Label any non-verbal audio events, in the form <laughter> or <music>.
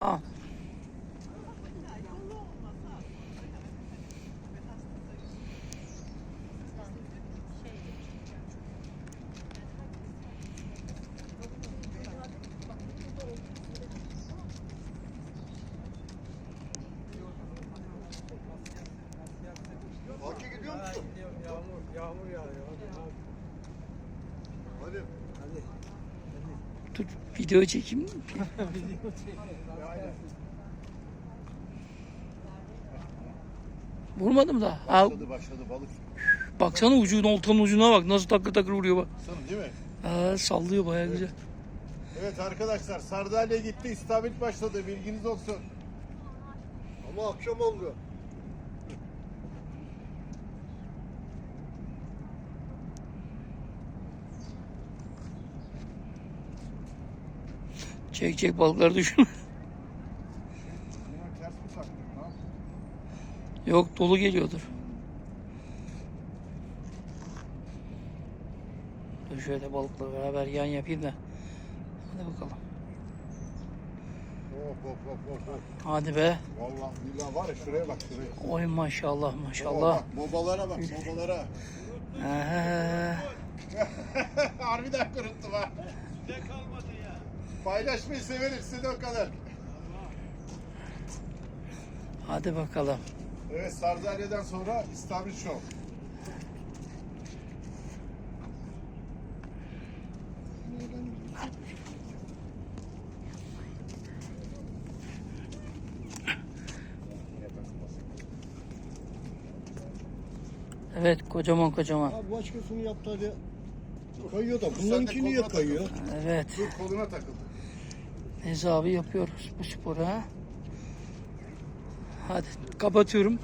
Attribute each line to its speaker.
Speaker 1: Aa.
Speaker 2: Haki gidiyor musun?
Speaker 3: Yağmur, yağmur yağıyor. Hadi.
Speaker 1: Dur video çekeyim. <laughs>
Speaker 2: Aynen.
Speaker 1: Vurmadım da. Ha,
Speaker 2: Başladı başladı balık.
Speaker 1: baksana ucuna oltanın ucuna bak nasıl takır takır vuruyor bak.
Speaker 2: Sanırım değil mi?
Speaker 1: Ha, sallıyor baya güzel.
Speaker 2: Evet arkadaşlar Sardalya gitti istavrit başladı bilginiz olsun. Ama akşam oldu.
Speaker 1: Çek çek balıkları düşün. <laughs> Yok dolu geliyordur. Dur şöyle balıkla beraber yan yapayım da. Hadi bakalım.
Speaker 2: Hop hop hop hop.
Speaker 1: Hadi be.
Speaker 2: Vallahi billahi var ya şuraya bak şuraya.
Speaker 1: Oy maşallah
Speaker 2: Oo,
Speaker 1: maşallah.
Speaker 2: bak, bobalara bak bobalara.
Speaker 1: Ee, <laughs>
Speaker 2: Harbiden kuruttum ha. Paylaşmayı severim size de o kadar.
Speaker 1: hadi bakalım.
Speaker 2: Evet Sardalya'dan sonra İstavrit Show.
Speaker 1: Evet kocaman kocaman.
Speaker 4: Abi başkasını yaptı hadi. Kayıyor da. Bunlarınki niye kayıyor?
Speaker 1: Evet.
Speaker 2: Dur koluna takıldı.
Speaker 1: Abi yapıyoruz bu sporu ha. Hadi kapatıyorum.